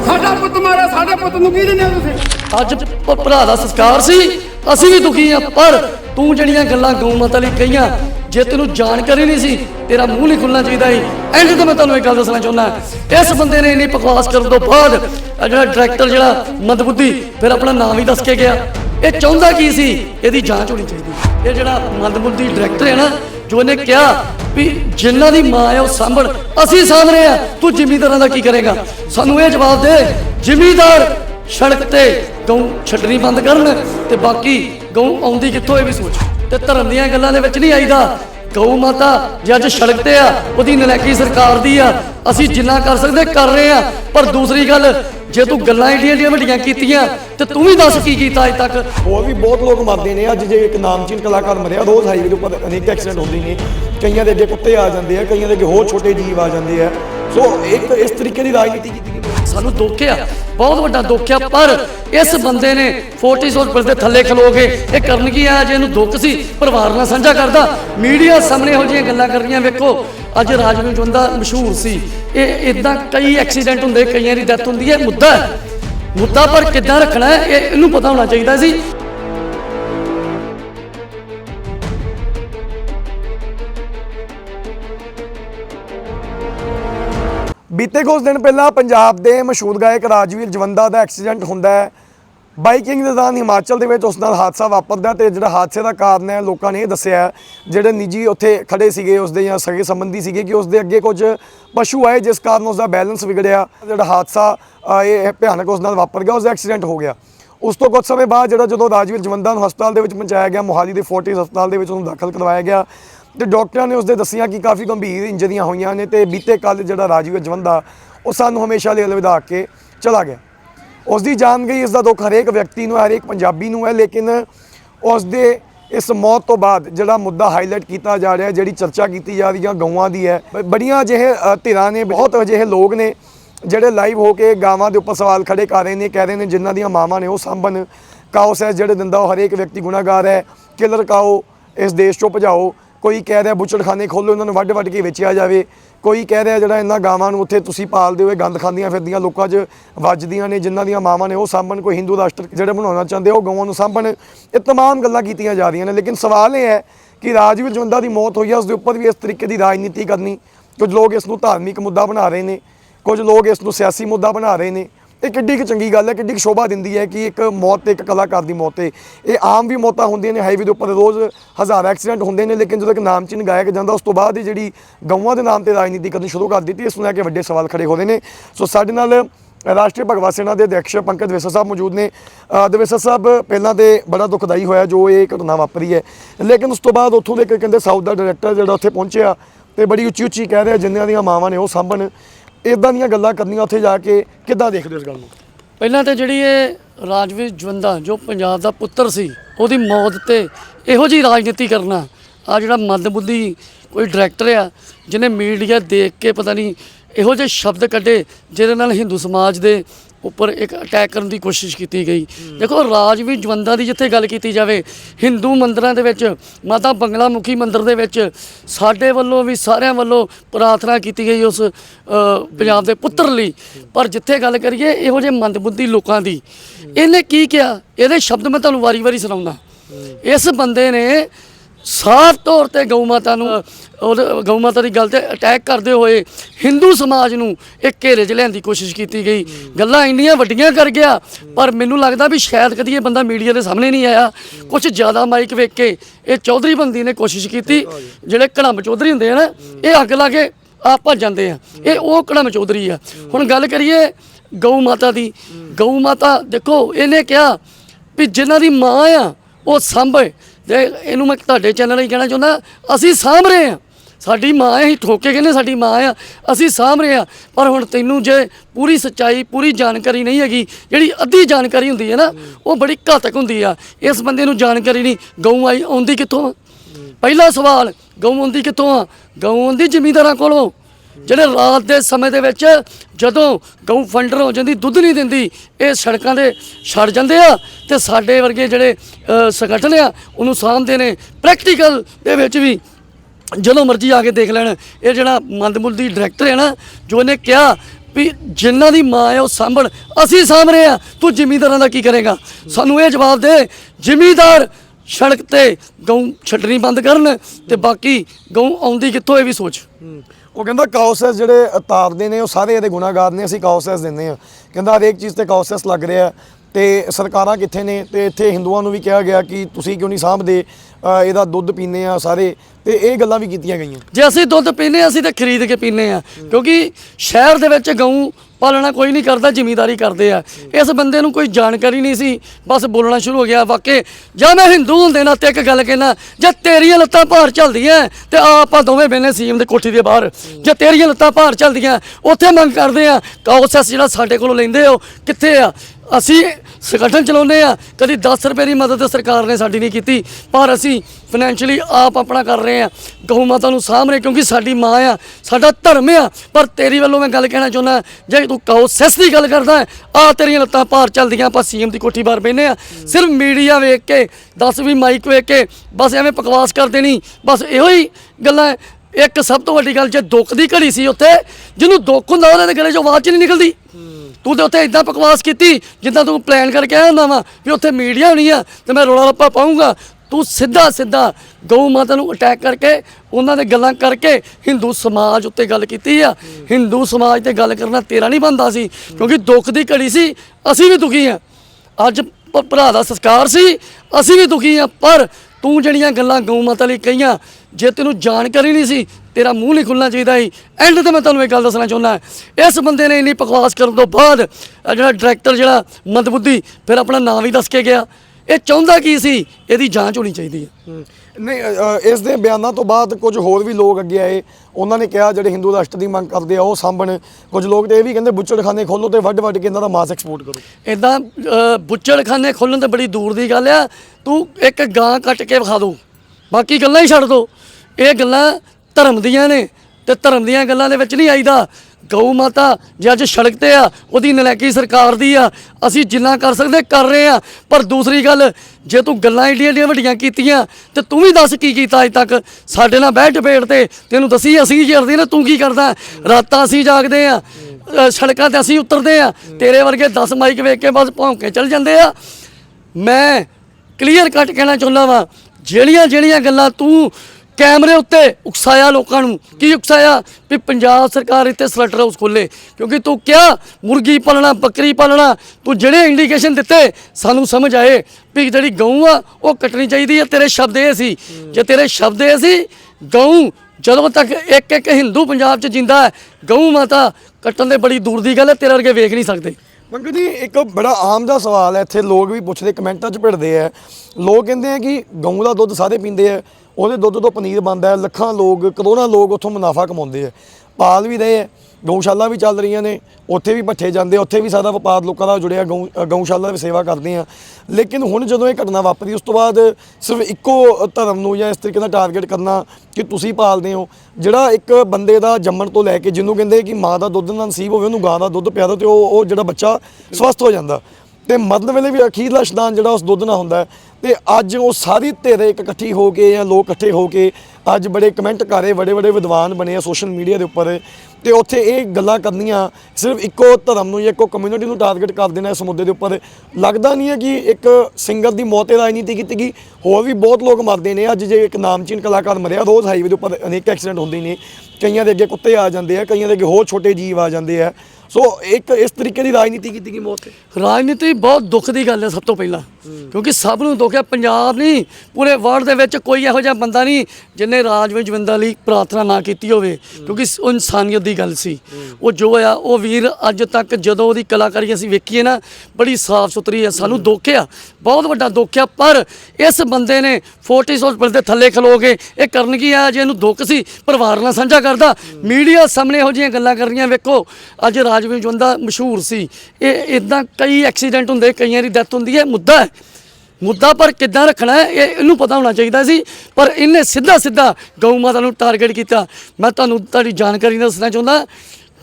ਸਾਡਾ ਪੁੱਤ ਮਾਰਿਆ ਸਾਡੇ ਪੁੱਤ ਨੂੰ ਕੀ ਦਿੰਦੇ ਤੁਸੀਂ? ਅੱਜ ਭਰਾ ਦਾ ਸੰਸਕਾਰ ਸੀ ਅਸੀਂ ਵੀ ਦੁਖੀ ਆ ਪਰ ਤੂੰ ਜਿਹੜੀਆਂ ਗੱਲਾਂ ਗਊ ਮਾਤਾ ਲਈ ਕਹੀਆਂ ਜੇ ਤੈਨੂੰ ਜਾਣਕਾਰੀ ਨਹੀਂ ਸੀ, ਤੇਰਾ ਮੂੰਹ ਨਹੀਂ ਖੁੱਲਣਾ ਚਾਹੀਦਾ ਸੀ। ਐਂਡ ਤੇ ਮੈਂ ਤੁਹਾਨੂੰ ਇੱਕ ਗੱਲ ਦੱਸਣਾ ਚਾਹੁੰਦਾ ਇਸ ਬੰਦੇ ਨੇ ਇੰਨੀ ਬਕਵਾਸ ਕਰਨ ਤੋਂ ਬਾਅਦ ਜਿਹੜਾ ਡਾਇਰੈਕਟਰ ਜਿਹੜਾ ਮੰਦਬੁੱਧੀ, ਫਿਰ ਆਪਣਾ ਨਾਮ ਹੀ ਦੱਸ ਕੇ ਗਿਆ। ਇਹ ਚਾਹੁੰਦਾ ਕੀ ਸੀ? ਇਹਦੀ ਜਾਂਚ ਹੋਣੀ ਚਾਹੀਦੀ। ਇਹ ਜਿਹੜਾ ਮੰਦਬੁੱਧੀ ਡਾਇਰੈਕਟਰ ਹੈ ਨਾ, ਜੋ ਇਹਨੇ ਕਿਹਾ ਵੀ ਜਿਨ੍ਹਾਂ ਦੀ ਮਾਂ ਹੈ, ਉਹ ਸਾਂਭਣ। ਅਸੀਂ ਸਾਂਭ ਰਹੇ ਆ ਤੂੰ ਜ਼ਿਮੀਂਦਾਰਾਂ ਦਾ ਕੀ ਕਰੇਗਾ? ਸਾਨੂੰ ਇਹ ਜਵਾਬ ਦੇ, ਜ਼ਿਮੀਂਦਾਰ ਸੜਕ ਤੇ ਗਊ ਛੱਡਣੀ ਬੰਦ ਕਰਨ ਤੇ ਬਾਕੀ ਗਊ ਆਉਂਦੀ ਕਿੱਥੋਂ, ਇਹ ਵੀ ਸੋਚ। ਤੇ ਧਰਮ ਦੀਆਂ ਗੱਲਾਂ ਦੇ ਵਿੱਚ ਨਹੀਂ ਆਈਦਾ। ਗਊ ਮਾਤਾ ਜੇ ਅੱਜ ਸੜਕ ਤੇ ਆ, ਉਹਦੀ ਨਲਾਇਕੀ ਸਰਕਾਰ ਦੀ ਆ, ਅਸੀਂ ਜਿੰਨਾ ਕਰ ਸਕਦੇ ਕਰ ਰਹੇ ਆ। ਪਰ ਦੂਸਰੀ ਗੱਲ, ਜੇ ਤੂੰ ਗੱਲਾਂ ਏਡੀਆਂ ਏਡੀਆਂ ਵੱਡੀਆਂ ਕੀਤੀਆਂ, ਤੇ ਤੂੰ ਵੀ ਦੱਸ ਕੀ ਕੀਤਾ ਅੱਜ ਤੱਕ? ਹੋਰ ਵੀ ਬਹੁਤ ਲੋਕ ਮਰਦੇ ਨੇ। ਅੱਜ ਜੇ ਇੱਕ ਨਾਮਚੀਨ ਕਲਾਕਾਰ ਮਰਿਆ, ਰੋਜ਼ ਹਾਈਵੇ ਦੇ ਉੱਪਰ ਅਨੇਕ ਐਕਸੀਡੈਂਟ ਹੁੰਦੇ ਨੇ ਕਈਆਂ ਦੇ ਅੱਗੇ ਕੁੱਤੇ ਆ ਜਾਂਦੇ ਆ, ਕਈਆਂ ਦੇ ਅੱਗੇ ਹੋਰ ਛੋਟੇ ਜੀਵ ਆ ਜਾਂਦੇ ਆ। ਸੋ ਇੱਕ ਇਸ ਤਰੀਕੇ ਦੀ ਰਾਜਨੀਤੀ ਕੀਤੀ ਗਈ। ਸਾਨੂੰ ਦੁੱਖ ਬਹੁਤ ਵੱਡਾ ਦੁੱਖ ਪਰ ਇਸ ਬੰਦੇ ਨੇ 40 ਰੁਪਏ ਦੇ ਥੱਲੇ ਖਲੋ ਕੇ ਇਹ ਕਰਨ ਕੀ ਆ ਜੇ ਇਹਨੂੰ ਦੁੱਖ ਸੀ, ਪਰਿਵਾਰ ਨਾਲ ਸਾਂਝਾ ਕਰਦਾ। ਮੀਡੀਆ ਸਾਹਮਣੇ ਇਹੋ ਜਿਹੀਆਂ ਗੱਲਾਂ ਕਰ ਵੇਖੋ, ਅੱਜ ਰਾਜਵੀਰ ਜੁੰਦਾ ਮਸ਼ਹੂਰ ਸੀ। ਇਹ ਇਦਾਂ ਕਈ ਐਕਸੀਡੈਂਟ ਹੁੰਦੇ, ਕਈਆਂ ਦੀ ਡੈਥ ਹੁੰਦੀ ਹੈ, ਮੁੱਦਾ ਮੁੱਦਾ ਪਰ ਕਿੱਦਾਂ ਰੱਖਣਾ ਇਹ ਇਹਨੂੰ ਪਤਾ ਹੋਣਾ ਚਾਹੀਦਾ ਸੀ। ਬੀਤੇ ਕੁਝ ਦਿਨ ਪਹਿਲਾਂ ਪੰਜਾਬ ਦੇ ਮਸ਼ਹੂਰ ਗਾਇਕ ਰਾਜਵੀਰ ਜਵੰਦਾ ਦਾ ਐਕਸੀਡੈਂਟ ਹੁੰਦਾ ਹੈ। ਬਾਈਕਿੰਗ ਦੇ ਦੌਰਾਨ ਹਿਮਾਚਲ ਦੇ ਵਿੱਚ ਉਸ ਨਾਲ ਹਾਦਸਾ ਵਾਪਰਦਾ ਤੇ ਜਿਹੜਾ ਹਾਦਸੇ ਦਾ ਕਾਰਨ ਹੈ, ਲੋਕਾਂ ਨੇ ਇਹ ਦੱਸਿਆ ਜਿਹੜੇ ਨਿੱਜੀ ਉੱਥੇ ਖੜੇ ਸੀਗੇ, ਉਸ ਦੇ ਜਾਂ ਸਗੇ ਸੰਬੰਧੀ ਸੀਗੇ ਕਿ ਉਸ ਦੇ ਅੱਗੇ ਕੁਝ ਪਸ਼ੂ ਆਏ, ਜਿਸ ਕਾਰਨ ਉਸ ਦਾ ਬੈਲੈਂਸ ਵਿਗੜਿਆ, ਜਿਹੜਾ ਹਾਦਸਾ ਇਹ ਭਿਆਨਕ ਉਸ ਨਾਲ ਵਾਪਰ ਗਿਆ, ਉਸ ਦਾ ਐਕਸੀਡੈਂਟ ਹੋ ਗਿਆ। ਉਸ ਤੋਂ ਕੁਝ ਸਮੇਂ ਬਾਅਦ ਜਿਹੜਾ ਜਦੋਂ ਰਾਜਵੀਰ ਜਵੰਦਾ ਨੂੰ ਹਸਪਤਾਲ ਦੇ ਵਿੱਚ ਪਹੁੰਚਾਇਆ ਗਿਆ, ਮੋਹਾਲੀ ਦੇ ਫੋਰਟਿਸ ਹਸਪਤਾਲ ਦੇ ਵਿੱਚ ਉਹਨੂੰ ਦਾਖਲ ਕਰਵਾਇਆ ਗਿਆ ਤੇ ਡਾਕਟਰਾਂ ਨੇ ਉਸਦੇ ਦੱਸਿਆ ਕਿ ਕਾਫੀ ਗੰਭੀਰ ਇੰਜਰੀਆਂ ਹੋਈਆਂ ਨੇ ਤੇ ਬੀਤੇ ਕੱਲ ਜਿਹੜਾ ਰਾਜਵੀਰ ਜਵੰਦਾ, ਉਹ ਸਾਨੂੰ ਹਮੇਸ਼ਾ ਲਈ ਅਲਵਿਦਾ ਕੇ ਚਲਾ ਗਿਆ। ਉਸ ਦੀ ਜਾਨ ਗਈ ਇਸ ਦਾ ਦੁੱਖ ਹਰੇਕ ਵਿਅਕਤੀ ਨੂੰ, ਹਰੇਕ ਪੰਜਾਬੀ ਨੂੰ ਹੈ, ਲੇਕਿਨ ਉਸ ਦੇ ਇਸ ਮੌਤ ਤੋਂ ਬਾਅਦ ਜਿਹੜਾ ਮੁੱਦਾ ਹਾਈਲਾਈਟ ਕੀਤਾ ਜਾ ਰਿਹਾ, ਜਿਹੜੀ ਚਰਚਾ ਕੀਤੀ ਜਾ ਰਹੀ ਹੈ ਗਊਆਂ ਦੀ ਹੈ ਬੜੀਆਂ ਅਜਿਹੇ ਧਿਰਾਂ ਨੇ, ਬਹੁਤ ਅਜਿਹੇ ਲੋਕ ਨੇ ਜਿਹੜੇ ਲਾਈਵ ਹੋ ਕੇ ਗਾਵਾਂ ਦੇ ਉੱਪਰ ਸਵਾਲ ਖੜੇ ਕਰ ਰਹੇ ਨੇ, ਕਹਿ ਰਹੇ ਨੇ ਜਿਨ੍ਹਾਂ ਦੀਆਂ ਮਾਵਾਂ ਨੇ ਉਹ ਸਾਂਭਣ। ਕਾਓ ਸੈਸ ਜਿਹੜੇ ਦਿੰਦਾ ਉਹ ਹਰੇਕ ਵਿਅਕਤੀ ਗੁਨਾਹਗਾਰ ਹੈ। ਕਿਲਰ ਕਾਓ, ਇਸ ਦੇਸ਼ ਚੋਂ ਭਜਾਓ। ਕੋਈ ਕਹਿ ਰਿਹਾ ਬੁੱਚੜਖਾਨੇ ਖੋਲੋ ਇਹਨਾਂ ਨੂੰ ਵੱਡ-ਵੱਡ ਕੇ ਵੇਚਿਆ ਜਾਵੇ। ਕੋਈ ਕਹਿ ਰਿਹਾ ਜਿਹੜਾ ਇਹਨਾਂ ਗਾਵਾਂ ਨੂੰ ਉੱਥੇ ਤੁਸੀਂ ਪਾਲਦੇ ਹੋਏ ਗੰਦ ਖਾਂਦੀਆਂ ਫਿਰਦੀਆਂ ਲੋਕਾਂ 'ਚ ਵੱਜਦੀਆਂ ਨੇ, ਜਿਨ੍ਹਾਂ ਦੀਆਂ ਮਾਵਾਂ ਨੇ ਉਹ ਸਾਂਭਣ, ਕੋਈ ਹਿੰਦੂ ਰਾਸ਼ਟਰ ਜਿਹੜਾ ਬਣਾਉਣਾ ਚਾਹੁੰਦੇ ਉਹ ਗਾਵਾਂ ਨੂੰ ਸਾਂਭਣ। ਇਹ ਤਮਾਮ ਗੱਲਾਂ ਕੀਤੀਆਂ ਜਾ ਰਹੀਆਂ ਨੇ, ਲੇਕਿਨ ਸਵਾਲ ਇਹ ਹੈ ਕਿ ਰਾਜਵੀਰ ਜੁੰਦਾ ਦੀ ਮੌਤ ਹੋਈ ਹੈ ਉਸ ਦੇ ਉੱਪਰ ਵੀ ਇਸ ਤਰੀਕੇ ਦੀ ਰਾਜਨੀਤੀ ਕਰਨੀ। ਕੁਝ ਲੋਕ ਇਸ ਨੂੰ ਧਾਰਮਿਕ ਮੁੱਦਾ ਬਣਾ ਰਹੇ ਨੇ, ਕੁਝ ਲੋਕ ਇਸ ਨੂੰ ਸਿਆਸੀ ਮੁੱਦਾ ਬਣਾ ਰਹੇ ਨੇ। ਇਹ ਕਿੱਡੀ ਕੁ ਚੰਗੀ ਗੱਲ ਹੈ ਕਿੱਡੀ ਕੁ ਸ਼ੋਭਾ ਦਿੰਦੀ ਹੈ ਕਿ ਇੱਕ ਮੌਤ ਤੇ ਇੱਕ ਕਲਾਕਾਰ ਦੀ ਮੌਤ ਤੇ। ਇਹ ਆਮ ਵੀ ਮੌਤਾਂ ਹੁੰਦੀਆਂ ਨੇ ਹਾਈਵੇ ਦੇ ਉੱਪਰ ਰੋਜ਼ ਹਜ਼ਾਰ ਐਕਸੀਡੈਂਟ ਹੁੰਦੇ ਨੇ ਲੇਕਿਨ ਜਦੋਂ ਇੱਕ ਨਾਮਚੀਨ ਗਾਇਕ ਜਾਂਦਾ ਉਸ ਤੋਂ ਬਾਅਦ ਇਹ ਜਿਹੜੀ ਗਊਆਂ ਦੇ ਨਾਮ ਤੇ ਰਾਜਨੀਤੀ ਕਰਨੀ ਸ਼ੁਰੂ ਕਰ ਦਿੱਤੀ ਇਸ ਨੂੰ ਲੈ ਕੇ ਵੱਡੇ ਸਵਾਲ ਖੜੇ ਹੋ ਰਹੇ ਨੇ। ਸੋ ਸਾਡੇ ਨਾਲ ਰਾਸ਼ਟਰੀ ਭਗਵਾ ਸੈਨਾ ਦੇ ਅਧਿਕਸ਼ ਪੰਕਜ ਦਵੇਸਾ ਸਾਹਿਬ ਮੌਜੂਦ ਨੇ। ਅ, ਦਵੇਸਾ ਸਾਹਿਬ ਪਹਿਲਾਂ ਤੇ ਬੜਾ ਦੁਖਦਾਈ ਹੋਇਆ ਜੋ ਇਹ ਘਟਨਾ ਵਾਪਰੀ ਹੈ। ਲੇਕਿਨ ਉਸ ਤੋਂ ਬਾਅਦ ਉੱਥੋਂ ਦੇ ਇੱਕ ਕਹਿੰਦੇ ਸਾਊਥ ਦਾ ਡਾਇਰੈਕਟਰ ਜਿਹੜਾ ਉੱਥੇ ਪਹੁੰਚਿਆ ਤੇ ਬੜੀ ਉੱਚੀ ਉੱਚੀ ਕਹਿ ਰਿਹਾ ਜਿਨ੍ਹਾਂ ਦੀਆਂ ਮਾਵਾਂ ਨੇ ਉਹ ਸਾਂਭਣ। ਇਦਾਂ ਦੀਆਂ ਗੱਲਾਂ ਕਰਨੀਆਂ ਉੱਥੇ ਜਾ ਕੇ ਕਿੱਦਾਂ ਦੇਖਦੇ ਹੋ ਇਸ ਗੱਲ ਨੂੰ? ਪਹਿਲਾਂ ਤਾਂ ਜਿਹੜੀ ਇਹ ਰਾਜਵੀਰ ਜਵੰਦਾ ਜੋ ਪੰਜਾਬ ਦਾ ਪੁੱਤਰ ਸੀ, ਉਹਦੀ ਮੌਤ ਤੇ ਇਹੋ ਜੀ ਰਾਜਨੀਤੀ ਕਰਨਾ ਆ ਜਿਹੜਾ ਮੰਦਬੁੱਧੀ ਕੋਈ ਡਾਇਰੈਕਟਰ ਆ, ਜਿਹਨੇ ਮੀਡੀਆ ਦੇਖ ਕੇ ਪਤਾ ਨਹੀਂ ਇਹੋ ਜਿਹੇ ਸ਼ਬਦ ਕੱਢੇ, ਜਿਹਦੇ ਨਾਲ ਹਿੰਦੂ ਸਮਾਜ ਦੇ ਉੱਪਰ ਇੱਕ ਅਟੈਕ ਕਰਨ ਦੀ ਕੋਸ਼ਿਸ਼ ਕੀਤੀ ਗਈ। ਦੇਖੋ, ਰਾਜ ਵੀ ਜਵੰਦਾਂ ਦੀ ਜਿੱਥੇ ਗੱਲ ਕੀਤੀ ਜਾਵੇ, ਹਿੰਦੂ ਮੰਦਰਾਂ ਦੇ ਵਿੱਚ, ਮਾਤਾ ਬੰਗਲਾ ਮੁਖੀ ਮੰਦਿਰ ਦੇ ਵਿੱਚ, ਸਾਡੇ ਵੱਲੋਂ ਵੀ ਸਾਰਿਆਂ ਵੱਲੋਂ ਪ੍ਰਾਰਥਨਾ ਕੀਤੀ ਗਈ ਉਸ ਪੰਜਾਬ ਦੇ ਪੁੱਤਰ ਲਈ। ਪਰ ਜਿੱਥੇ ਗੱਲ ਕਰੀਏ, ਇਹੋ ਜਿਹੇ ਮੰਦਬੁੱਧੀ ਲੋਕਾਂ ਦੀ। ਇਹਨੇ ਕੀ ਕਿਹਾ? ਇਹਦੇ ਸ਼ਬਦ ਮੈਂ ਤੁਹਾਨੂੰ ਵਾਰੀ-ਵਾਰੀ ਸੁਣਾਉਂਦਾ। ਇਸ ਬੰਦੇ ਨੇ ਸਾਫ਼ ਤੌਰ ਤੇ ਗਊ ਮਾਤਾ ਨੂੰ ਉਹਦੇ ਗਊ ਮਾਤਾ ਦੀ ਗੱਲ ਤੇ ਅਟੈਕ ਕਰਦੇ ਹੋਏ ਹਿੰਦੂ ਸਮਾਜ ਨੂੰ ਇੱਕ ਘੇਰੇ 'ਚ ਲੈਣ ਦੀ ਕੋਸ਼ਿਸ਼ ਕੀਤੀ ਗਈ। ਗੱਲਾਂ ਇੰਨੀਆਂ ਵੱਡੀਆਂ ਕਰ ਗਿਆ, ਪਰ ਮੈਨੂੰ ਲੱਗਦਾ ਵੀ ਸ਼ਾਇਦ ਕਦੀ ਇਹ ਬੰਦਾ ਮੀਡੀਆ ਦੇ ਸਾਹਮਣੇ ਨਹੀਂ ਆਇਆ। ਕੁਝ ਜ਼ਿਆਦਾ ਮਾਈਕ ਵੇਖ ਕੇ ਇਹ ਚੌਧਰੀ ਬੰਦੀ ਨੇ ਕੋਸ਼ਿਸ਼ ਕੀਤੀ, ਜਿਹੜੇ ਕੜੰਬ ਚੌਧਰੀ ਹੁੰਦੇ ਆ ਨਾ, ਇਹ ਅੱਗ ਲਾ ਕੇ ਆਪ ਭੱਜ ਜਾਂਦੇ ਆ। ਇਹ ਉਹ ਕੜੰਬ ਚੌਧਰੀ ਆ। ਹੁਣ ਗੱਲ ਕਰੀਏ ਗਊ ਮਾਤਾ ਦੀ। ਗਊ ਮਾਤਾ ਦੇਖੋ, ਇਹਨੇ ਕਿਹਾ ਵੀ ਜਿਨ੍ਹਾਂ ਦੀ ਮਾਂ ਆ, ਉਹ ਸਾਂਭੇ। ਤੇ ਇਹਨੂੰ ਮੈਂ ਤੁਹਾਡੇ ਚੈਨਲ ਲਈ ਕਹਿਣਾ ਚਾਹੁੰਦਾ, ਅਸੀਂ ਸਾਂਭ ਰਹੇ ਆ। ਸਾਡੀ ਮਾਂ ਹੈ, ਅਸੀਂ ਠੋਕੇ ਕਹਿੰਦੇ ਸਾਡੀ ਮਾਂ ਆ, ਅਸੀਂ ਸਾਂਭ ਰਹੇ ਆ ਪਰ ਹੁਣ ਤੈਨੂੰ ਜੇ ਪੂਰੀ ਸੱਚਾਈ, ਪੂਰੀ ਜਾਣਕਾਰੀ ਨਹੀਂ ਹੈਗੀ, ਜਿਹੜੀ ਅੱਧੀ ਜਾਣਕਾਰੀ ਹੁੰਦੀ ਹੈ ਨਾ, ਉਹ ਬੜੀ ਘਾਤਕ ਹੁੰਦੀ ਆ। ਇਸ ਬੰਦੇ ਨੂੰ ਜਾਣਕਾਰੀ ਨਹੀਂ, ਗਊ ਆਈ ਆਉਂਦੀ ਕਿੱਥੋਂ ਆ? ਪਹਿਲਾ ਸਵਾਲ, ਗਊ ਆਉਂਦੀ ਕਿੱਥੋਂ ਆ? ਗਊ ਆਉਂਦੀ ਜ਼ਮੀਂਦਾਰਾਂ ਕੋਲੋਂ। ਜਿਹੜੇ ਰਾਤ ਦੇ ਸਮੇਂ ਦੇ ਵਿੱਚ ਜਦੋਂ ਗਊ ਫੰਡਰ ਹੋ ਜਾਂਦੀ, ਦੁੱਧ ਨਹੀਂ ਦਿੰਦੀ, ਇਹ ਸੜਕਾਂ ਦੇ ਛੱਡ ਜਾਂਦੇ ਆ ਤੇ ਸਾਡੇ ਵਰਗੇ ਜਿਹੜੇ ਸੰਗਠਨ ਆ, ਉਹਨੂੰ ਸਾਂਭਦੇ ਨੇ। ਪ੍ਰੈਕਟੀਕਲ ਦੇ ਵਿੱਚ ਵੀ ਜਦੋਂ ਮਰਜ਼ੀ ਆ ਕੇ ਦੇਖ ਲੈਣ, ਇਹ ਜਿਹੜਾ ਮੰਦਮੁੱਲ ਦੀ ਡਾਇਰੈਕਟਰ ਹੈ ਨਾ, ਜੋ ਇਹਨੇ ਕਿਹਾ ਵੀ ਜਿਨ੍ਹਾਂ ਦੀ ਮਾਂ ਹੈ ਉਹ ਸਾਂਭਣ, ਅਸੀਂ ਸਾਂਭ ਰਹੇ ਆ ਤੂੰ ਜ਼ਿਮੀਂਦਾਰਾਂ ਦਾ ਕੀ ਕਰੇਗਾ? ਸਾਨੂੰ ਇਹ ਜਵਾਬ ਦੇ, ਜ਼ਿਮੀਂਦਾਰ ਸੜਕ ਤੇ ਗਊ ਛੱਡਣੀ ਬੰਦ ਕਰਨ ਤੇ ਬਾਕੀ ਗਊ ਆਉਂਦੀ ਕਿੱਥੋਂ ਇਹ ਵੀ ਸੋਚ। ਉਹ ਕਹਿੰਦਾ ਕਾਉਸਸ ਜਿਹੜੇ ਤਾਰਦੇ ਨੇ, ਉਹ ਸਾਰੇ ਇਹਦੇ ਗੁਨਾਹਗਾਰ ਨੇ, ਅਸੀਂ ਕਾਉਸਸ ਦਿੰਦੇ ਆ ਕਹਿੰਦਾ ਹਰੇਕ ਚੀਜ਼ ਤੇ ਕਾਉਸਸ ਲੱਗ ਰਿਹਾ ਤੇ ਸਰਕਾਰਾਂ ਕਿੱਥੇ ਨੇ? ਤੇ ਇੱਥੇ ਹਿੰਦੂਆਂ ਨੂੰ ਵੀ ਕਿਹਾ ਗਿਆ ਕਿ ਤੁਸੀਂ ਕਿਉਂ ਨਹੀਂ ਸਾਂਭਦੇ? ਇਹਦਾ ਦੁੱਧ ਪੀਂਦੇ ਆ ਸਾਰੇ, ਤੇ ਇਹ ਗੱਲਾਂ ਵੀ ਕੀਤੀਆਂ ਗਈਆਂ। ਜੇ ਅਸੀਂ ਦੁੱਧ ਪੀਨੇ ਅਸੀਂ ਤਾਂ ਖਰੀਦ ਕੇ ਪੀਨੇ ਆ। ਕਿਉਂਕਿ ਸ਼ਹਿਰ ਦੇ ਵਿੱਚ ਗਊ ਪਾਲਣਾ ਕੋਈ ਨਹੀਂ ਕਰਦਾ, ਜ਼ਿਮੀਂਦਾਰੀ ਕਰਦੇ ਆ। ਇਸ ਬੰਦੇ ਨੂੰ ਕੋਈ ਜਾਣਕਾਰੀ ਨਹੀਂ ਸੀ, ਬਸ ਬੋਲਣਾ ਸ਼ੁਰੂ ਹੋ ਗਿਆ। ਵਾਕੇ ਜਾਂ ਮੈਂ ਹਿੰਦੂ ਹੁੰਦੇ ਨਾਤੇ ਇੱਕ ਗੱਲ ਕਹਿਣਾ, ਜੇ ਤੇਰੀਆਂ ਲੱਤਾਂ ਭਾਰ ਚੱਲਦੀਆਂ, ਤੇ ਆ ਆਪਾਂ ਦੋਵੇਂ ਬੈਨੇ ਸੀਐਮ ਦੇ ਕੋਠੀ ਦੇ ਬਾਹਰ। ਜੇ ਤੇਰੀਆਂ ਲੱਤਾਂ ਭਾਰ ਚੱਲਦੀਆਂ, ਉੱਥੇ ਮੰਗ ਕਰਦੇ ਆ ਕਾਉਸੈਸ ਜਿਹੜਾ ਸਾਡੇ ਕੋਲੋਂ ਲੈਂਦੇ ਹੋ, ਕਿੱਥੇ ਆ? ਅਸੀਂ ਸੰਗਠਨ ਚਲਾਉਂਦੇ ਆ। ਕਦੀ 10 ਰੁਪਏ ਦੀ ਮਦਦ ਸਰਕਾਰ ਨੇ ਸਾਡੀ ਨਹੀਂ ਕੀਤੀ, ਪਰ ਅਸੀਂ ਫਾਈਨੈਂਸ਼ੀਅਲੀ ਆਪ ਆਪਣਾ ਕਰ ਰਹੇ ਆ। ਗਊ ਮਾਤਾ ਨੂੰ ਸਾਂਭ ਰਹੇ, ਕਿਉਂਕਿ ਸਾਡੀ ਮਾਂ ਆ, ਸਾਡਾ ਧਰਮ ਆ। ਪਰ ਤੇਰੀ ਵੱਲੋਂ ਮੈਂ ਗੱਲ ਕਹਿਣਾ ਚਾਹੁੰਦਾ, ਜੇ ਤੂੰ ਕਾਉ ਸੈਸ ਦੀ ਗੱਲ ਕਰਦਾ ਆ ਤੇਰੀਆਂ ਲੱਤਾਂ ਭਾਰ ਚੱਲਦੀਆਂ, ਆਪਾਂ ਸੀਐਮ ਦੀ ਕੋਠੀ ਬਾਹਰ ਬੈਨੇ ਆ। ਸਿਰਫ ਮੀਡੀਆ ਵੇਖ ਕੇ 10 ਵੀ ਮਾਈਕ ਵੇਖ ਕੇ, ਬਸ ਐਵੇਂ ਬਕਵਾਸ ਕਰ ਦੇਣੀ ਬਸ ਇਹੋ ਹੀ ਗੱਲਾਂ ਇੱਕ ਸਭ ਤੋਂ ਵੱਡੀ ਗੱਲ, ਜੇ ਦੁੱਖ ਦੀ ਘੜੀ ਸੀ ਉੱਥੇ, ਜਿਹਨੂੰ ਦੁੱਖ ਹੁੰਦਾ ਉਹਨਾਂ ਦੇ ਗਲੇ 'ਚੋਂ ਆਵਾਜ਼ ਹੀ ਨਹੀਂ ਨਿਕਲਦੀ। ਤੂੰ ਤੇ ਉੱਥੇ ਇਦਾਂ ਬਕਵਾਸ ਕੀਤੀ ਜਿੱਦਾਂ ਤੂੰ ਪਲਾਨ ਕਰਕੇ ਆਇਆ ਹੁੰਦਾ ਵਾ ਵੀ ਉੱਥੇ ਮੀਡੀਆ ਹੋਣੀ ਆ ਤੇ ਮੈਂ ਰੋਲਾ ਰੱਪਾ ਪਾਉਂਗਾ ਤੂੰ ਸਿੱਧਾ ਸਿੱਧਾ ਗਊ ਮਾਤਾ ਨੂੰ ਅਟੈਕ ਕਰਕੇ ਉਹਨਾਂ ਦੇ ਗੱਲਾਂ ਕਰਕੇ ਹਿੰਦੂ ਸਮਾਜ ਉੱਤੇ ਗੱਲ ਕੀਤੀ ਆ। ਹਿੰਦੂ ਸਮਾਜ ਤੇ ਗੱਲ ਕਰਨਾ ਤੇਰਾ ਨਹੀਂ ਬੰਦਾ ਸੀ, ਕਿਉਂਕਿ ਦੁੱਖ ਦੀ ਘੜੀ ਸੀ, ਅਸੀਂ ਵੀ ਦੁਖੀ ਆ। ਅੱਜ ਭ- ਭਰਾ ਦਾ ਸੰਸਕਾਰ ਸੀ, ਅਸੀਂ ਵੀ ਦੁਖੀ ਆ, ਪਰ ਤੂੰ ਜਿਹੜੀਆਂ ਗੱਲਾਂ ਗਊ ਮਾਤਾ ਲਈ ਕਹੀਆਂ, ਜੇ ਤੈਨੂੰ ਜਾਣਕਾਰੀ ਨਹੀਂ ਸੀ ਤੇਰਾ ਮੂੰਹ ਨਹੀਂ ਖੁੱਲਣਾ ਚਾਹੀਦਾ ਸੀ ਐਂਡ ਤੇ ਮੈਂ ਤੁਹਾਨੂੰ ਇੱਕ ਗੱਲ ਦੱਸਣਾ ਚਾਹੁੰਦਾ। ਇਸ ਬੰਦੇ ਨੇ ਇੰਨੀ ਬਕਵਾਸ ਕਰਨ ਤੋਂ ਬਾਅਦ ਜਿਹੜਾ ਡਾਇਰੈਕਟਰ ਜਿਹੜਾ ਮੰਦਬੁੱਧੀ ਫਿਰ ਆਪਣਾ ਨਾਮ ਵੀ ਦੱਸ ਕੇ ਗਿਆ। ਇਹ ਚਾਹੁੰਦਾ ਕੀ ਸੀ? ਇਹਦੀ ਜਾਂਚ ਹੋਣੀ ਚਾਹੀਦੀ ਹੈ। ਨਹੀਂ ਇਸ ਦੇ ਬਿਆਨਾਂ ਤੋਂ ਬਾਅਦ ਕੁਝ ਹੋਰ ਵੀ ਲੋਕ ਅੱਗੇ ਆਏ। ਉਹਨਾਂ ਨੇ ਕਿਹਾ ਜਿਹੜੇ ਹਿੰਦੂ ਰਾਸ਼ਟਰ ਦੀ ਮੰਗ ਕਰਦੇ ਆ ਉਹ ਸਾਂਭਣ। ਕੁਝ ਲੋਕ ਤੇ ਇਹ ਵੀ ਕਹਿੰਦੇ ਬੁੱਚੜਖਾਨੇ ਖੋਲੋ ਤੇ ਵੱਡ ਵੱਡ ਕੇ ਇਹਨਾਂ ਦਾ ਮਾਸ ਐਕਸਪੋਰਟ ਕਰੋ। ਇਦਾਂ ਬੁੱਚੜਖਾਨੇ ਖੋਲਣ ਤੇ ਬੜੀ ਦੂਰ ਦੀ ਗੱਲ ਆ। ਤੂੰ ਇੱਕ ਗਾਂ ਕੱਟ ਕੇ ਵਿਖਾ ਦੋ। ਬਾਕੀ ਗੱਲਾਂ ਹੀ ਛੱਡ ਦੋ। ਇਹ ਗੱਲਾਂ ਧਰਮ ਦੀਆਂ ਨੇ ਤੇ ਧਰਮ ਦੀਆਂ ਗੱਲਾਂ ਦੇ ਵਿੱਚ ਨਹੀਂ ਆਈਦਾ। ਗਊ ਮਾਤਾ ਜੇ ਅੱਜ ਸੜਕ ਤੇ ਆ, ਉਹਦੀ ਨਲਾਇਕੀ ਸਰਕਾਰ ਦੀ ਆ, ਅਸੀਂ ਜਿੰਨਾ ਕਰ ਸਕਦੇ ਕਰ ਰਹੇ ਆ। ਪਰ ਦੂਸਰੀ ਗੱਲ, ਜੇ ਤੂੰ ਗੱਲਾਂ ਏਡੀਆਂ ਏਡੀਆਂ ਵੱਡੀਆਂ ਕੀਤੀਆਂ, ਤੇ ਤੂੰ ਵੀ ਦੱਸ ਕੀ ਕੀਤਾ ਅਜ ਤੱਕ? ਸਾਡੇ ਨਾਲ ਬਹਿ ਡਿਬੇਟ ਤੇ, ਤੈਨੂੰ ਦੱਸੀ ਅਸੀਂ ਕਰਦੇ ਨੇ, ਤੂੰ ਕੀ ਕਰਦਾ? ਰਾਤਾਂ ਅਸੀਂ ਜਾਗਦੇ ਆ ਸੜਕਾਂ ਤੇ ਅਸੀਂ ਉਤਰਦੇ ਆ, ਤੇਰੇ ਵਰਗੇ 10 ਮਾਈਕ ਵੇਖ ਕੇ ਬਸ ਭੌਂਕੇ ਚੱਲ ਜਾਂਦੇ ਆ। ਮੈਂ ਕਲੀਅਰ ਕੱਟ ਕਹਿਣਾ ਚਾਹੁੰਦਾ ਵਾਂ ਜਿਹੜੀਆਂ ਜਿਹੜੀਆਂ ਗੱਲਾਂ ਤੂੰ ਕੈਮਰੇ ਉੱਤੇ ਉਕਸਾਇਆ ਲੋਕਾਂ ਨੂੰ। ਕੀ ਉਕਸਾਇਆ? ਵੀ ਪੰਜਾਬ ਸਰਕਾਰ ਇੱਥੇ ਸਲਟਰ ਹਾਊਸ ਖੋਲੇ ਕਿਉਂਕਿ ਤੂੰ ਕਿਹਾ, ਮੁਰਗੀ ਪਾਲਣਾ, ਬੱਕਰੀ ਪਾਲਣਾ, ਤੂੰ ਜਿਹੜੇ ਇੰਡੀਕੇਸ਼ਨ ਦਿੱਤੇ, ਸਾਨੂੰ ਸਮਝ ਆਏ ਵੀ ਜਿਹੜੀ ਗਊ ਆ, ਉਹ ਕੱਟਣੀ ਚਾਹੀਦੀ ਹੈ ਤੇਰੇ ਸ਼ਬਦ ਇਹ ਸੀ। ਜੇ ਤੇਰੇ ਸ਼ਬਦ ਇਹ ਸੀ, ਗਊ ਜਦੋਂ ਤੱਕ ਇੱਕ ਇੱਕ ਹਿੰਦੂ ਪੰਜਾਬ 'ਚ ਜਿੰਦਾ ਹੈ, ਗਊ ਮਾਤਾ ਕੱਟਣ ਦੇ ਬੜੀ ਦੂਰ ਦੀ ਗੱਲ ਹੈ, ਤੇਰੇ ਵਰਗੇ ਵੇਖ ਨਹੀਂ ਸਕਦੇ। ਪੰਕਜ ਜੀ, ਇੱਕ ਬੜਾ ਆਮ ਦਾ ਸਵਾਲ ਹੈ, ਇੱਥੇ ਲੋਕ ਵੀ ਪੁੱਛਦੇ, ਕਮੈਂਟਾਂ 'ਚ ਭਿੜਦੇ ਆ। ਲੋਕ ਕਹਿੰਦੇ ਆ ਕਿ ਗਊ ਦਾ ਦੁੱਧ ਸਾਰੇ ਪੀਂਦੇ ਆ। ਉਹਦੇ ਦੁੱਧ ਤੋਂ ਪਨੀਰ ਬਣਦਾ ਲੱਖਾਂ ਲੋਕ, ਕਰੋੜਾਂ ਲੋਕ ਉੱਥੋਂ ਮੁਨਾਫਾ ਕਮਾਉਂਦੇ ਆ ਪਾਲ ਵੀ ਰਹੇ ਆ ਗਊਸ਼ਾਲਾ ਵੀ ਚੱਲ ਰਹੀਆਂ ਨੇ, ਉੱਥੇ ਵੀ ਪੱਠੇ ਜਾਂਦੇ ਉੱਥੇ ਵੀ ਸਾਡਾ ਵਪਾਰ ਲੋਕਾਂ ਦਾ ਜੁੜਿਆ, ਗਊ ਗਊਸ਼ਾਲਾ ਦੀ ਸੇਵਾ ਕਰਦੇ ਆ। ਲੇਕਿਨ ਹੁਣ ਜਦੋਂ ਇਹ ਘਟਨਾ ਵਾਪਰੀ, ਉਸ ਤੋਂ ਬਾਅਦ ਸਿਰਫ ਇੱਕੋ ਧਰਮ ਨੂੰ ਜਾਂ ਇਸ ਤਰੀਕੇ ਨਾਲ ਟਾਰਗੇਟ ਕਰਨਾ ਕਿ ਤੁਸੀਂ ਪਾਲਦੇ ਹੋ, ਜਿਹੜਾ ਇੱਕ ਬੰਦੇ ਦਾ ਜੰਮਣ ਤੋਂ ਲੈ ਕੇ ਜਿਹਨੂੰ ਕਹਿੰਦੇ ਕਿ ਮਾਂ ਦਾ ਦੁੱਧ ਨਾ ਨਸੀਬ ਹੋਵੇ, ਉਹਨੂੰ ਗਾਂ ਦਾ ਦੁੱਧ ਪਿਆ ਦੋ ਤੇ ਉਹ ਉਹ ਜਿਹੜਾ ਬੱਚਾ ਸਵਸਥ ਹੋ ਜਾਂਦਾ। ਤੇ ਮਰਨ ਵੇਲੇ ਵੀ ਅਖੀਰਲਾ ਸ਼ਦਾਨ ਜਿਹੜਾ ਉਸ ਦੁੱਧ ਨਾਲ ਹੁੰਦਾ ਹੈ। ਤੇ ਅੱਜ ਉਹ ਸਾਰੀ ਧਿਰ ਇੱਕ ਇਕੱਠੀ ਹੋ ਕੇ ਜਾਂ ਲੋਕ ਇਕੱਠੇ ਹੋ ਕੇ ਅੱਜ ਬੜੇ ਕਮੈਂਟ ਕਰ ਰਹੇ ਬੜੇ ਬੜੇ ਵਿਦਵਾਨ ਬਣੇ ਆ ਸੋਸ਼ਲ ਮੀਡੀਆ ਦੇ ਉੱਪਰ। ਤੇ ਉੱਥੇ ਇਹ ਗੱਲਾਂ ਕਰਨੀਆਂ, ਸਿਰਫ ਇੱਕੋ ਧਰਮ ਨੂੰ ਜਾਂ ਇੱਕੋ ਕਮਿਊਨਿਟੀ ਨੂੰ ਟਾਰਗੇਟ ਕਰ ਦੇਣਾ ਇਸ ਮੁੱਦੇ ਦੇ ਉੱਪਰ। ਲੱਗਦਾ ਨਹੀਂ ਹੈ ਕਿ ਇੱਕ ਸਿੰਗਰ ਦੀ ਮੌਤ ਤੇ ਰਾਜਨੀਤੀ ਕੀਤੀ ਗਈ, ਹੋਰ ਵੀ ਬਹੁਤ ਲੋਕ ਮਰਦੇ ਨੇ। ਅੱਜ ਜੇ ਇੱਕ ਨਾਮਚੀਨ ਕਲਾਕਾਰ ਮਰਿਆ, ਰੋਜ਼ ਹਾਈਵੇ ਦੇ ਉੱਪਰ ਅਨੇਕ ਐਕਸੀਡੈਂਟ ਹੁੰਦੇ ਨੇ। ਕਈਆਂ ਦੇ ਅੱਗੇ ਕੁੱਤੇ ਆ ਜਾਂਦੇ ਆ, ਕਈਆਂ ਦੇ ਅੱਗੇ ਹੋਰ ਛੋਟੇ ਜੀਵ ਆ ਜਾਂਦੇ ਆ। ਸੋ ਇੱਕ ਇਸ ਤਰੀਕੇ ਦੀ ਰਾਜਨੀਤੀ ਕੀਤੀ ਗਈ ਮੌਤ ਤੇ? ਰਾਜਨੀਤੀ ਬਹੁਤ ਦੁੱਖ ਦੀ ਗੱਲ ਹੈ ਸਭ ਤੋਂ ਪਹਿਲਾਂ। ਕਿਉਂਕਿ ਸਭ ਨੂੰ ਦੁੱਖ ਹੈ ਪੰਜਾਬ ਨਹੀਂ ਪੂਰੇ ਵਰਲਡ ਦੇ ਵਿੱਚ ਕੋਈ ਇਹੋ ਜਿਹਾ ਬੰਦਾ ਨਹੀਂ ਜਿਨੇ ਰਾਜਵੰਸ਼ ਜਵੰਦਾ ਲਈ ਪ੍ਰਾਰਥਨਾ ਨਾ ਕੀਤੀ ਹੋਵੇ ਕਿਉਂਕਿ ਉਹ ਇਨਸਾਨੀਅਤ ਦੀ ਗੱਲ ਸੀ। ਉਹ ਜੋ ਆ ਉਹ ਵੀਰ ਅੱਜ ਤੱਕ ਜਦੋਂ ਉਹਦੀ ਕਲਾਕਾਰੀ ਅਸੀਂ ਵੇਖੀਏ ਨਾ ਬੜੀ ਸਾਫ਼ ਸੁਥਰੀ ਹੈ। ਸਾਨੂੰ ਦੁੱਖ ਆ ਬਹੁਤ ਵੱਡਾ ਦੁੱਖ ਆ ਪਰ ਇਸ ਬੰਦੇ ਨੇ 40 ਹਸਪੀਟਲ ਦੇ ਥੱਲੇ ਖਲੋ ਕੇ ਇਹ ਕਰਨ ਕੀ ਆ ਜੇ ਇਹਨੂੰ ਦੁੱਖ ਸੀ ਪਰਿਵਾਰ ਨਾਲ ਸਾਂਝਾ ਕਰਦਾ। ਮੀਡੀਆ ਸਾਹਮਣੇ ਇਹੋ ਜਿਹੀਆਂ ਗੱਲਾਂ ਕਰ ਰਹੀਆਂ ਵੇਖੋ ਅੱਜ ਰਾਜਵੀਰ ਜਵੰਦਾ ਮਸ਼ਹੂਰ ਸੀ। ਇਹ ਇਦਾਂ ਕਈ ਐਕਸੀਡੈਂਟ ਹੁੰਦੇ ਕਈਆਂ ਦੀ ਡੈਥ ਹੁੰਦੀ ਹੈ ਮੁੱਦਾ ਹੈ। ਮੁੱਦਾ ਪਰ ਕਿੱਦਾਂ ਰੱਖਣਾ ਹੈ ਇਹ ਇਹਨੂੰ ਪਤਾ ਹੋਣਾ ਚਾਹੀਦਾ ਸੀ ਪਰ ਇਹਨੇ ਸਿੱਧਾ ਸਿੱਧਾ ਗਊ ਮਾਤਾ ਨੂੰ ਟਾਰਗੇਟ ਕੀਤਾ। ਮੈਂ ਤੁਹਾਨੂੰ ਤੁਹਾਡੀ ਜਾਣਕਾਰੀ ਨਾਲ ਦੱਸਣਾ ਚਾਹੁੰਦਾ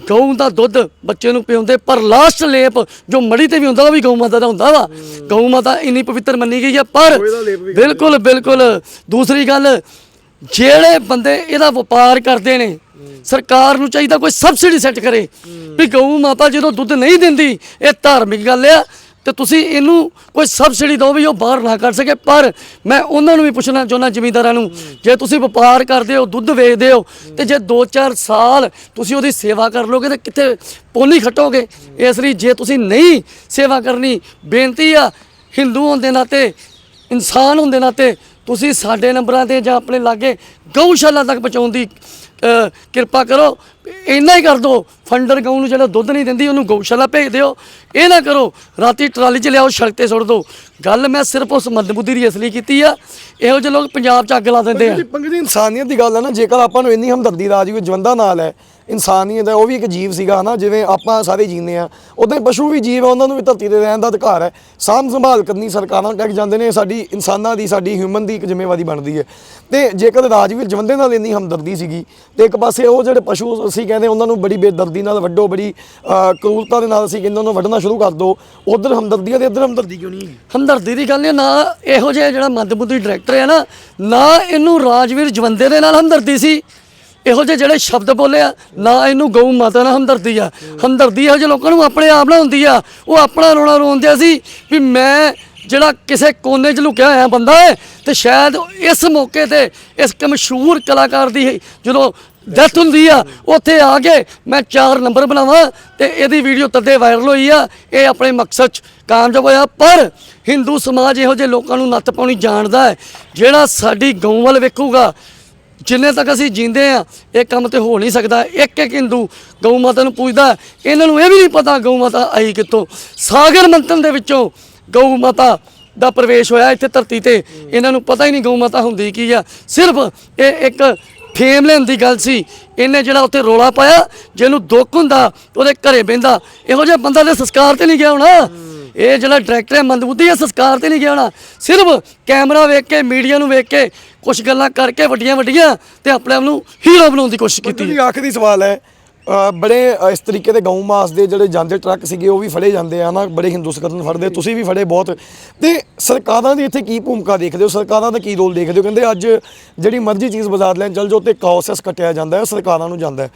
ਗਊ ਦਾ ਦੁੱਧ ਬੱਚੇ ਨੂੰ ਪਿਉਂਦੇ ਪਰ ਲਾਸਟ ਲੇਪ ਜੋ ਮੜੀ ਤੇ ਵੀ ਹੁੰਦਾ ਉਹ ਵੀ ਗਊ ਮਾਤਾ ਦਾ ਹੁੰਦਾ ਵਾ। ਗਊ ਮਾਤਾ ਇੰਨੀ ਪਵਿੱਤਰ ਮੰਨੀ ਗਈ ਹੈ ਪਰ ਬਿਲਕੁਲ ਬਿਲਕੁਲ। ਦੂਸਰੀ ਗੱਲ ਜਿਹੜੇ ਬੰਦੇ ਇਹਦਾ ਵਪਾਰ ਕਰਦੇ ਨੇ ਸਰਕਾਰ ਨੂੰ ਚਾਹੀਦਾ ਕੋਈ ਸਬਸਿਡੀ ਸੈੱਟ ਕਰੇ। ਵੀ ਗਊ ਮਾਤਾ ਜਦੋਂ ਦੁੱਧ ਨਹੀਂ ਦਿੰਦੀ ਇਹ ਧਾਰਮਿਕ ਗੱਲ ਆ। ਤੇ ਤੁਸੀਂ ਇਹਨੂੰ ਕੋਈ ਸਬਸਿਡੀ ਦਿਓ ਵੀ ਉਹ ਬਾਹਰ ਨਾ ਕਰ ਸਕੇ। ਪਰ ਮੈਂ ਉਹਨਾਂ ਨੂੰ ਵੀ ਪੁੱਛਣਾ ਚਾਹੁੰਦਾ ਜ਼ਮੀਂਦਾਰਾਂ ਨੂੰ, ਜੇ ਤੁਸੀਂ ਵਪਾਰ ਕਰਦੇ ਹੋ, ਦੁੱਧ ਵੇਚਦੇ ਹੋ, ਤੇ ਜੇ 2-4 ਸਾਲ ਤੁਸੀਂ ਉਹਦੀ ਸੇਵਾ ਕਰ ਲੋਗੇ ਤੇ ਕਿੱਥੇ ਪੋਨੀ ਖਟੋਗੇ? ਇਸ ਲਈ ਜੇ ਤੁਸੀਂ ਨਹੀਂ ਸੇਵਾ ਕਰਨੀ, ਬੇਨਤੀ ਆ, ਹਿੰਦੂ ਹੋਣ ਦੇ ਨਾਤੇ, ਇਨਸਾਨ ਹੋਣ ਦੇ ਨਾਤੇ, ਤੁਸੀਂ ਸਾਡੇ ਨੰਬਰਾਂ ਤੇ ਜਾਂ ਆਪਣੇ ਲਾਗੇ ਗਊਸ਼ਾਲਾ ਤੱਕ ਪਹੁੰਚਾਉਣ ਦੀ ਕਿਰਪਾ ਕਰੋ, ਇੰਨਾ ਹੀ ਕਰ ਦਿਓ ਫੰਡਰ ਗਊ ਨੂੰ ਜਿਹੜਾ ਦੁੱਧ ਨਹੀਂ ਦਿੰਦੀ, ਉਹਨੂੰ ਗਊਸ਼ਾਲਾ ਭੇਜ ਦਿਓ। ਇਹ ਨਾ ਕਰੋ, ਰਾਤੀ ਟਰਾਲੀ 'ਚ ਲਿਆਓ, ਸੜਕ ਤੇ ਸੁੱਟ ਦਿਓ ਗੱਲ ਮੈਂ ਸਿਰਫ ਉਸ ਮੰਦਬੁੱਧੀ ਦੀ ਅਸਲੀ ਕੀਤੀ ਆ। ਇਹੋ ਜਿਹੇ ਲੋਕ ਪੰਜਾਬ 'ਚ ਅੱਗ ਲਾ ਦਿੰਦੇ ਆ। ਜਿਹੜੀ ਦੀ ਇਨਸਾਨੀਅਤ ਦੀ ਗੱਲ ਹੈ ਨਾ, ਜੇਕਰ ਆਪਾਂ ਨੂੰ ਇੰਨੀ ਹਮਦਰਦੀ ਰਾਜਵੀਰ ਜਵੰਦਾ ਨਾਲ ਹੈ। ਇਨਸਾਨੀਅਤ ਹੈ, ਉਹ ਵੀ ਇੱਕ ਜੀਵ ਸੀਗਾ ਨਾ ਜਿਵੇਂ ਆਪਾਂ ਸਾਰੇ ਜੀਂਦੇ ਆ। ਉਦਾਂ ਹੀ ਪਸ਼ੂ ਵੀ ਜੀਵ ਹੈ ਉਹਨਾਂ ਨੂੰ ਵੀ ਧਰਤੀ ਤੇ ਰਹਿਣ ਦਾ ਅਧਿਕਾਰ ਹੈ। ਸਾਂਭ ਸੰਭਾਲ ਕਰਨੀ ਸਰਕਾਰਾਂ ਟੈਕ ਜਾਂਦੇ ਨੇ, ਸਾਡੀ ਇਨਸਾਨਾਂ ਦੀ, ਸਾਡੀ ਹਿਊਮਨ ਦੀ ਇੱਕ ਜ਼ਿੰਮੇਵਾਰੀ ਬਣਦੀ ਹੈ। ਤੇ ਜੇਕਰ ਰਾਜਵੀਰ ਜਵੰਦੇ ਨਾਲ ਇੰਨੀ ਹਮਦਰਦੀ ਸੀਗੀ, ਤੇ ਇੱਕ ਪਾਸੇ ਉਹ ਜਿਹੜੇ ਪਸ਼ੂ ਅਸੀਂ ਕਹਿੰਦੇ ਉਹਨਾਂ ਨੂੰ ਬੜੀ ਬੇਦਰਦੀ ਨਾਲ ਵੱਡੋ ਬੜੀ ਕਰੂਲਤਾ ਦੇ ਨਾਲ ਅਸੀਂ ਕਹਿੰਦੇ ਉਹਨਾਂ ਨੂੰ ਵੱਢਣਾ ਸ਼ੁਰੂ ਕਰ ਦਿਓ ਉਧਰ ਹਮਦਰਦੀ ਹੈ ਤੇ ਇੱਧਰ ਹਮਦਰਦੀ ਕਿਉਂ ਨਹੀਂ ਹਮਦਰਦੀ ਦੀ ਗੱਲ ਨਹੀਂ, ਨਾ ਇਹੋ ਜਿਹਾ ਜਿਹੜਾ ਮੰਦਬੁੱਧੀ ਡਾਇਰੈਕਟਰ ਹੈ ਨਾ ਨਾ ਇਹਨੂੰ ਰਾਜਵੀਰ ਜਵੰਦੇ ਦੇ ਨਾਲ ਹਮਦਰਦੀ ਸੀ। ਇਹੋ ਜਿਹੇ ਜਿਹੜੇ ਸ਼ਬਦ ਬੋਲੇ ਆ, ਨਾ ਇਹਨੂੰ ਗਊ ਮਾਤਾ ਨਾਲ ਹਮਦਰਦੀ ਆ। ਹਮਦਰਦੀ ਇਹੋ ਜਿਹੇ ਲੋਕਾਂ ਨੂੰ ਆਪਣੇ ਆਪ ਨਾਲ ਹੁੰਦੀ ਆ। ਉਹ ਆਪਣਾ ਰੋਣਾ ਰੋਂਦਿਆ ਸੀ ਵੀ ਮੈਂ ਜਿਹੜਾ ਕਿਸੇ ਕੋਨੇ 'ਚ ਲੁਕਿਆ ਹੋਇਆ ਬੰਦਾ ਹੈ ਤੇ ਸ਼ਾਇਦ ਇਸ ਮੌਕੇ ਤੇ ਇਸ ਮਸ਼ਹੂਰ ਕਲਾਕਾਰ ਦੀ ਜਦੋਂ ਡੈਥ ਹੁੰਦੀ ਆ, ਉੱਥੇ ਆ ਕੇ ਮੈਂ ਚਾਰ ਨੰਬਰ ਬਣਾਵਾਂ ਤੇ ਇਹਦੀ ਵੀਡੀਓ ਤੱਦੇ ਵਾਇਰਲ ਹੋਈ ਆ। ਇਹ ਆਪਣੇ ਮਕਸਦ 'ਚ ਕਾਮਯਾਬ ਹੋਇਆ। ਪਰ ਹਿੰਦੂ ਸਮਾਜ ਇਹੋ ਜਿਹੇ ਲੋਕਾਂ ਨੂੰ ਨੱਤ ਪਾਉਣੀ ਜਾਣਦਾ ਹੈ ਜਿਹੜਾ ਸਾਡੀ ਗਊ ਵੱਲ ਵੇਖੂਗਾ ਜਿੰਨੇ ਤੱਕ ਅਸੀਂ ਜਿੰਦੇ ਆ, ਇਹ ਕੰਮ ਤੇ ਹੋ ਨਹੀਂ ਸਕਦਾ। ਇੱਕ ਇੱਕ ਹਿੰਦੂ ਗਊ ਮਾਤਾ ਨੂੰ ਪੂਜਦਾ ਇਹਨਾਂ ਨੂੰ ਇਹ ਵੀ ਨਹੀਂ ਪਤਾ ਗਊ ਮਾਤਾ ਆਈ ਕਿੱਥੋਂ। ਸਾਗਰ ਮੰਥਨ ਦੇ ਵਿੱਚੋਂ ਗਊ ਮਾਤਾ ਦਾ ਪ੍ਰਵੇਸ਼ ਹੋਇਆ ਇੱਥੇ ਧਰਤੀ ਤੇ। ਇਹਨਾਂ ਨੂੰ ਪਤਾ ਹੀ ਨਹੀਂ ਗਊ ਮਾਤਾ ਹੁੰਦੀ ਕੀ ਆ। ਸਿਰਫ ਇਹ ਇੱਕ ਫੇਮ ਲੈਣ ਦੀ ਗੱਲ ਸੀ। ਇਹਨੇ ਜਿਹੜਾ ਉੱਥੇ ਰੋਲਾ ਪਾਇਆ, ਜਿਹਨੂੰ ਦੁੱਖ ਹੁੰਦਾ, ਉਹਦੇ ਘਰੇ ਬਹਿੰਦਾ। ਇਹੋ ਜਿਹਾ ਬੰਦਾ ਦੇ ਸੰਸਕਾਰ ਤੇ ਨਹੀਂ ਗਿਆ ਹੋਣਾ। ਇਹ ਜਿਹੜਾ ਡਾਇਰੈਕਟਰ ਹੈ ਮੰਦਬੁੱਧੀ ਹੈ ਸੰਸਕਾਰ ਤੇ ਨਹੀਂ ਗਿਆ ਹੋਣਾ। ਸਿਰਫ ਕੈਮਰਾ ਵੇਖ ਕੇ ਮੀਡੀਆ ਨੂੰ ਵੇਖ ਕੇ ਕੁਝ ਗੱਲਾਂ ਕਰਕੇ ਵੱਡੀਆਂ ਵੱਡੀਆਂ ਤੇ ਆਪਣੇ ਆਪ ਨੂੰ ਹੀਰੋ ਬਣਾਉਣ ਦੀ ਕੋਸ਼ਿਸ਼ ਕੀਤੀ ਕੀਤੀ ਆਖਰੀ ਸਵਾਲ ਹੈ ਬੜੇ ਇਸ ਤਰੀਕੇ ਦੇ ਗਊ ਮਾਸ ਦੇ ਜਿਹੜੇ ਜਾਂਦੇ ਟਰੱਕ ਸੀਗੇ ਉਹ ਵੀ ਫੜੇ ਜਾਂਦੇ ਆ ਨਾ ਬੜੇ ਹਿੰਦੂ ਸਕਰਨ ਫੜਦੇ ਤੁਸੀਂ ਵੀ ਫੜੇ ਬਹੁਤ। ਤੇ ਸਰਕਾਰਾਂ ਦੀ ਇੱਥੇ ਕੀ ਭੂਮਿਕਾ ਦੇਖਦੇ ਹੋ? ਸਰਕਾਰਾਂ ਦਾ ਕੀ ਰੋਲ ਦੇਖਦੇ ਹੋ? ਕਹਿੰਦੇ ਅੱਜ ਜਿਹੜੀ ਮਰਜ਼ੀ ਚੀਜ਼ ਬਾਜ਼ਾਰ ਲੈਣ ਚੱਲ ਜਾਓ ਤੇ ਕਾਉਸਸ ਕੱਟਿਆ ਜਾਂਦਾ ਹੈ ਸਰਕਾਰਾਂ ਨੂੰ ਜਾਂਦਾ ਹੈ।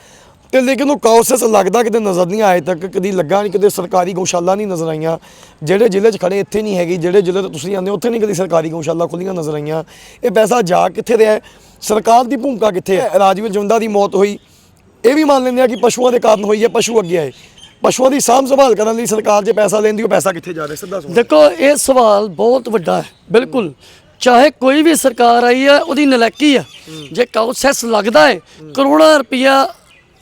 ਤੇ ਲੇਕਿਨ ਉਹ ਕਾਉਸਸ ਲੱਗਦਾ ਕਿਤੇ ਨਜ਼ਰ ਨਹੀਂ ਆਏ ਤੱਕ ਕਦੀ ਲੱਗਾ ਨਹੀਂ ਕਿਤੇ ਸਰਕਾਰੀ ਗਊਸ਼ਾਲਾ ਨਹੀਂ ਨਜ਼ਰ ਆਈਆਂ। ਜਿਹੜੇ ਜ਼ਿਲ੍ਹੇ 'ਚ ਖੜੇ ਇੱਥੇ ਨਹੀਂ ਹੈਗੀ ਜਿਹੜੇ ਜ਼ਿਲ੍ਹੇ ਤੋਂ ਤੁਸੀਂ ਆਉਂਦੇ ਹੋ, ਉੱਥੇ ਨਹੀਂ ਕਦੀ ਸਰਕਾਰੀ ਗਊਸ਼ਾਲਾ ਖੁੱਲੀਆਂ ਨਜ਼ਰ ਆਈਆਂ। ਇਹ ਪੈਸਾ ਜਾ ਕਿੱਥੇ ਰਿਹਾ? ਸਰਕਾਰ ਦੀ ਭੂਮਿਕਾ ਕਿੱਥੇ ਹੈ? ਰਾਜਵੀਰ ਜਵੰਦਾ ਦੀ ਮੌਤ ਹੋਈ। ਇਹ ਵੀ ਮੰਨ ਲੈਂਦੇ ਆ ਕਿ ਪਸ਼ੂਆਂ ਦੇ ਕਾਰਨ ਹੋਈ ਹੈ ਪਸ਼ੂ ਅੱਗੇ ਆਏ। ਪਸ਼ੂਆਂ ਦੀ ਸਾਂਭ ਸੰਭਾਲ ਕਰਨ ਲਈ ਸਰਕਾਰ ਜੇ ਪੈਸਾ ਲੈਂਦੀ ਉਹ ਪੈਸਾ ਕਿੱਥੇ ਜਾ ਰਿਹਾ? ਸਿੱਧਾ ਸਵਾਲ। ਦੇਖੋ ਇਹ ਸਵਾਲ ਬਹੁਤ ਵੱਡਾ ਹੈ। ਬਿਲਕੁਲ। ਚਾਹੇ ਕੋਈ ਵੀ ਸਰਕਾਰ ਆਈ ਹੈ ਉਹਦੀ ਨਲਾਇਕੀ ਆ ਜੇ ਕਾਉਸੈਸ ਲੱਗਦਾ ਹੈ ਕਰੋੜਾਂ ਰੁਪਇਆ ਅ,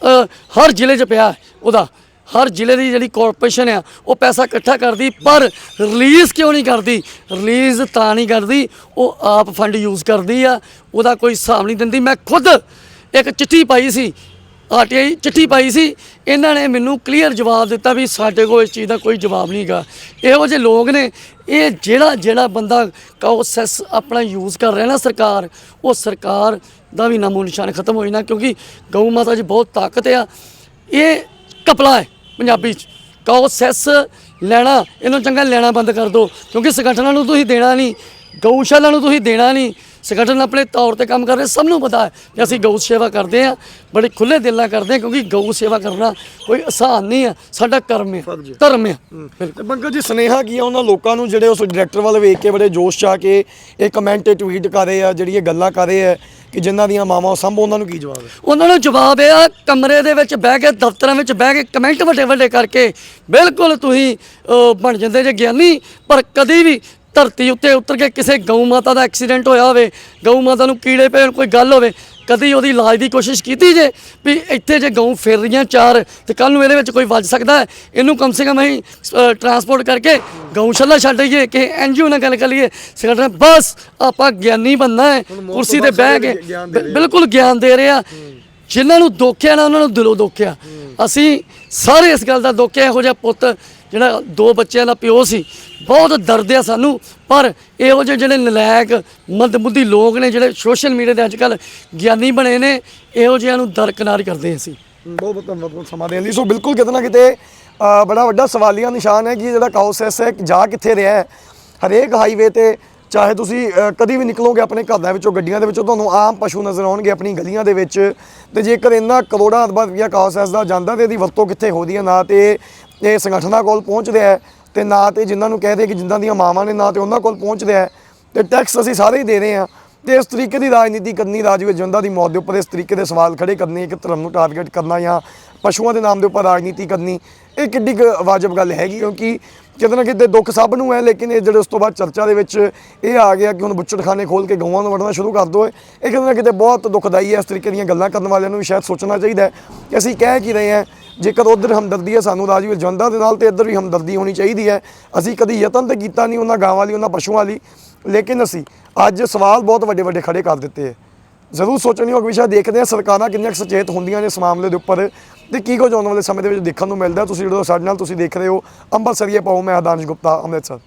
ਹਰ ਜ਼ਿਲ੍ਹੇ 'ਚ ਪਿਆ ਉਹਦਾ। ਹਰ ਜ਼ਿਲ੍ਹੇ ਦੀ ਜਿਹੜੀ ਕਾਰਪੋਰੇਸ਼ਨ ਆ, ਉਹ ਪੈਸਾ ਇਕੱਠਾ ਕਰਦੀ, ਪਰ ਰਿਲੀਜ਼ ਕਿਉਂ ਨਹੀਂ ਕਰਦੀ? ਰਿਲੀਜ਼ ਤਾਂ ਨਹੀਂ ਕਰਦੀ, ਉਹ ਆਪ ਫੰਡ ਯੂਜ਼ ਕਰਦੀ ਆ, ਉਹਦਾ ਕੋਈ ਹਿਸਾਬ ਨਹੀਂ ਦਿੰਦੀ। ਮੈਂ ਖੁਦ ਇੱਕ ਚਿੱਠੀ ਪਾਈ ਸੀ ਆਰਟੀਆਈ ਚਿੱਠੀ ਪਾਈ ਸੀ, ਇਹਨਾਂ ਨੇ ਮੈਨੂੰ ਕਲੀਅਰ ਜਵਾਬ ਦਿੱਤਾ ਵੀ ਸਾਡੇ ਕੋਲ ਇਸ ਚੀਜ਼ ਦਾ ਕੋਈ ਜਵਾਬ ਨਹੀਂਗਾ ਇਹੋ ਜਿਹੇ ਲੋਕ ਨੇ, ਇਹ ਜਿਹੜਾ ਜਿਹੜਾ ਬੰਦਾ ਕੌਸੈਸ ਆਪਣਾ ਯੂਜ਼ ਕਰ ਰਿਹਾ ਨਾ ਸਰਕਾਰ, ਉਹ ਸਰਕਾਰ ਦਾ ਵੀ ਨਾਮੋ ਨਿਸ਼ਾਨ ਖਤਮ ਹੋ ਜਾਣਾ ਕਿਉਂਕਿ ਗਊ ਮਾਤਾ 'ਚ ਬਹੁਤ ਤਾਕਤ ਆ। ਇਹ ਕਪਲਾ ਹੈ ਪੰਜਾਬੀ 'ਚ। ਕੌਸੈਸ ਲੈਣਾ ਇਹਨੂੰ ਚੰਗਾ ਲੈਣਾ ਬੰਦ ਕਰ ਦਿਓ ਕਿਉਂਕਿ ਸੰਗਠਨਾਂ ਨੂੰ ਤੁਸੀਂ ਦੇਣਾ ਨਹੀਂ ਗਊਸ਼ਾਲਾ ਨੂੰ ਤੁਸੀਂ ਦੇਣਾ ਨਹੀਂ। ਸੰਗਠਨ ਆਪਣੇ ਤੌਰ ਤੇ ਕੰਮ ਕਰ ਰਹੇ ਸਭ ਨੂੰ ਪਤਾ ਹੈ ਕਿ ਅਸੀਂ ਗਊ ਸੇਵਾ ਕਰਦੇ ਹਾਂ ਬੜੇ ਖੁੱਲੇ ਦਿਲ ਨਾਲ ਕਰਦੇ ਹਾਂ ਕਿਉਂਕਿ ਗਊ ਸੇਵਾ ਕਰਨਾ ਕੋਈ ਆਸਾਨ ਨਹੀਂ ਹੈ ਸਾਡਾ ਕਰਮ ਹੈ ਧਰਮ ਹੈ। ਪੰਕਜ ਜੀ ਸੁਨੇਹਾ ਕੀ ਆ ਉਹਨਾਂ ਲੋਕਾਂ ਨੂੰ ਜਿਹੜੇ ਉਸ ਡਾਇਰੈਕਟਰ ਵੱਲ ਵੇਖ ਕੇ ਬੜੇ ਜੋਸ਼ ਚ ਆ ਕੇ ਇਹ ਕਮੈਂਟ ਟਵੀਟ ਕਰ ਰਹੇ ਆ ਜਿਹੜੀ ਇਹ ਗੱਲਾਂ ਕਰ ਰਹੇ ਆ ਕਿ ਜਿਨ੍ਹਾਂ ਦੀਆਂ ਮਾਵਾਂ ਸੰਭੋ ਉਹਨਾਂ ਨੂੰ ਕੀ ਜਵਾਬ ਹੈ? ਉਹਨਾਂ ਨੂੰ ਜਵਾਬ ਇਹ ਆ ਕਮਰੇ ਦੇ ਵਿੱਚ ਬਹਿ ਕੇ ਦਫ਼ਤਰਾਂ ਵਿੱਚ ਬਹਿ ਕੇ ਕਮੈਂਟ ਵੱਡੇ ਵੱਡੇ ਕਰਕੇ ਬਿਲਕੁਲ ਤੁਸੀਂ ਅਹ, ਬਣ ਜਾਂਦੇ ਜੇ ਗਿਆਨੀ ਪਰ ਕਦੀ ਵੀ ਧਰਤੀ ਉੱਤੇ ਉਤਰ ਕੇ ਕਿਸੇ ਗਊ ਮਾਤਾ ਦਾ ਐਕਸੀਡੈਂਟ ਹੋਇਆ ਹੋਵੇ ਗਊ ਮਾਤਾ ਨੂੰ ਕੀੜੇ ਪਏ ਕੋਈ ਗੱਲ ਹੋਵੇ ਕਦੀ ਉਹਦੀ ਇਲਾਜ ਦੀ ਕੋਸ਼ਿਸ਼ ਕੀਤੀ ਜੇ ਵੀ ਇੱਥੇ ਜੇ ਗਊ ਫਿਰ ਰਹੀਆਂ ਚਾਰ ਤੇ ਕੱਲ ਨੂੰ ਇਹਦੇ ਵਿੱਚ ਕੋਈ ਵੱਜ ਸਕਦਾ ਹੈ। ਇਹਨੂੰ ਕਮ ਸੇ ਕਮ ਅਸੀਂ ਟਰਾਂਸਪੋਰਟ ਕਰਕੇ ਗਊਸ਼ਾਲਾ ਛੱਡ ਆਈਏ ਕਿ ਐਨਜੀਓ ਨਾਲ ਗੱਲ ਕਰੀਏ ਸੰਗਠਨ ਬਸ ਆਪਾਂ ਗਿਆਨੀ ਬੰਨਾ ਹੈ ਕੁਰਸੀ ਤੇ ਬਹਿ ਕੇ ਗਿਆਨ ਦੇ ਰਹੇ ਬਿਲਕੁਲ ਗਿਆਨ ਦੇ ਰਹੇ ਜਿਨ੍ਹਾਂ ਨੂੰ ਦੁੱਖਿਆ ਨਾ ਉਹਨਾਂ ਨੂੰ ਦਿਲੋਂ ਦੁੱਖਿਆ ਅਸੀਂ ਸਾਰੇ ਇਸ ਗੱਲ ਦਾ ਦੁੱਖਿਆ ਇਹੋ ਜਿਹਾ ਪੁੱਤ ਜਿਹੜਾ ਦੋ ਬੱਚਿਆਂ ਦਾ ਪਿਓ ਸੀ, ਬਹੁਤ ਦਰਦ ਆ ਸਾਨੂੰ, ਪਰ ਇਹੋ ਜਿਹੇ ਜਿਹੜੇ ਨਲਾਇਕ, ਮੰਦਬੁੱਧੀ ਲੋਕ ਨੇ ਜਿਹੜੇ ਸੋਸ਼ਲ ਮੀਡੀਆ 'ਤੇ ਅੱਜ ਅੱਜਕੱਲ ਗਿਆਨੀ ਬਣੇ ਨੇ, ਇਹੋ ਜਿਹਿਆਂ ਨੂੰ ਦਰਕਨਾਰ ਕਰਦੇ ਅਸੀਂ। ਬਹੁਤ ਬਹੁਤ ਧੰਨਵਾਦ ਬਹੁਤ ਸਮਾਂ ਦੇਣ ਲਈ। ਸੋ ਬਿਲਕੁਲ ਕਿਤੇ ਨਾ ਕਿਤੇ ਬੜਾ ਵੱਡਾ ਸਵਾਲੀਆ ਨਿਸ਼ਾਨ ਹੈ ਕਿ ਜਿਹੜਾ ਕਾਉਸੈਸ ਹੈ ਜਾ ਕਿੱਥੇ ਰਿਹਾ ਹੈ, ਹਰੇਕ ਹਾਈਵੇ ਤੇ ਚਾਹੇ ਤੁਸੀਂ ਅ, ਕਦੀ ਵੀ ਨਿਕਲੋਗੇ ਆਪਣੇ ਘਰਾਂ ਵਿੱਚੋਂ ਗੱਡੀਆਂ ਦੇ ਵਿੱਚੋਂ ਤੁਹਾਨੂੰ ਆਮ ਪਸ਼ੂ ਨਜ਼ਰ ਆਉਣਗੇ ਆਪਣੀ ਗਲੀਆਂ ਦੇ ਵਿੱਚ। ਤੇ ਜੇਕਰ ਇਹਨਾਂ ਕਰੋੜਾਂ ਅਰਬਾਂ ਰੁਪਈਆ ਕਾਉਸੈਸ ਦਾ ਜਾਂਦਾ ਤੇ ਇਹਦੀ ਵਰਤੋਂ ਕਿੱਥੇ ਹੋਦੀ ਹੈ? ਨਾ ਤੇ ਇਹ ਸੰਗਠਨਾਂ ਕੋਲ ਪਹੁੰਚ ਹੈ ਤੇ ਨਾ ਤੇ ਜਿਨ੍ਹਾਂ ਨੂੰ ਕਹਦੇ ਕਿ ਜਿਨ੍ਹਾਂ ਦੀਆਂ ਮਾਵਾਂ ਨੇ ਨਾ ਤੇ ਉਹਨਾਂ ਕੋਲ ਪਹੁੰਚਦੇ ਹੈ। ਤੇ ਟੈਕਸ ਅਸੀਂ ਸਾਰੇ ਹੀ ਦੇ ਰਹੇ ਹਾਂ। ਤੇ ਇਸ ਤਰੀਕੇ ਦੀ ਰਾਜਨੀਤੀ ਕਰਨੀ ਰਾਜਵੀਰ ਜਨਤਾ ਦੀ ਮੌਤ ਦੇ ਉੱਪਰ ਇਸ ਤਰੀਕੇ ਦੇ ਸਵਾਲ ਖੜੇ ਕਰਨੇ ਇੱਕ ਧਰਮ ਨੂੰ ਟਾਰਗੇਟ ਕਰਨਾ ਜਾਂ ਪਸ਼ੂਆਂ ਦੇ ਨਾਮ ਦੇ ਉੱਪਰ ਰਾਜਨੀਤੀ ਕਰਨੀ ਇਹ ਕਿੱਡੀ ਵਾਜਬ ਗੱਲ ਹੈਗੀ ਕਿਉਂਕਿ ਕਿਤੇ ਨਾ ਕਿਤੇ ਦੁੱਖ ਸਭ ਨੂੰ ਹੈ, ਲੇਕਿਨ ਇਹ ਜਿਹੜੇ ਉਸ ਤੋਂ ਬਾਅਦ ਚਰਚਾ ਦੇ ਵਿੱਚ ਇਹ ਆ ਗਿਆ ਕਿ ਹੁਣ ਬੁੱਚੜਖਾਨੇ ਖੋਲ ਕੇ ਗਊਆਂ ਨੂੰ ਵੜਨਾ ਸ਼ੁਰੂ ਕਰ ਦੋ ਇਹ ਕਿਤੇ ਨਾ ਕਿਤੇ ਬਹੁਤ ਦੁਖਦਾਈ ਹੈ, ਇਸ ਤਰੀਕੇ ਦੀਆਂ ਗੱਲਾਂ ਕਰਨ ਵਾਲਿਆਂ ਨੂੰ ਵੀ ਸ਼ਾਇਦ ਸੋਚਣਾ ਚਾਹੀਦਾ ਹੈ ਕਿ ਅਸੀਂ ਕਹਿ ਕੀ ਰਹੇ ਹਾਂ, ਜੇਕਰ ਉਧਰ ਹਮਦਰਦੀ ਹੈ ਸਾਨੂੰ ਰਾਜਵੀਰ ਜਨਤਾ ਦੇ ਨਾਲ ਤੇ ਇੱਧਰ ਵੀ ਹਮਦਰਦੀ ਹੋਣੀ ਚਾਹੀਦੀ ਹੈ। ਅਸੀਂ ਕਦੀ ਯਤਨ ਤੇ ਕੀਤਾ ਨਹੀਂ ਉਹਨਾਂ ਗਾਵਾਂ ਲਈ, ਉਹਨਾਂ ਪਸ਼ੂਆਂ ਲਈ, ਲੇਕਿਨ ਅਸੀਂ ਅੱਜ ਸਵਾਲ ਬਹੁਤ ਵੱਡੇ ਵੱਡੇ ਖੜੇ ਕਰ ਦਿੱਤੇ ਹੈ। ਜ਼ਰੂਰ ਸੋਚਣਯੋਗ ਵਿਸ਼ਾ ਦੇਖਦੇ ਹਾਂ ਸਰਕਾਰਾਂ ਕਿੰਨੀਆਂ ਕੁ ਸੁਚੇਤ ਹੁੰਦੀਆਂ ਨੇ ਇਸ ਮਾਮਲੇ ਦੇ ਉੱਪਰ। ਤੇ ਕੀ ਕੁਝ ਆਉਣ ਵਾਲੇ ਸਮੇਂ ਦੇ ਵਿੱਚ ਦੇਖਣ ਨੂੰ ਮਿਲਦਾ ਤੁਸੀਂ ਜਿਹੜਾ ਸਾਡੇ ਨਾਲ ਤੁਸੀਂ ਦੇਖ ਰਹੇ ਹੋ ਅੰਮ੍ਰਿਤਸਰੀਏ ਪਾਓ ਮੈਂ ਆਦਾਨਸ਼ ਗੁਪਤਾ, ਅੰਮ੍ਰਿਤਸਰ।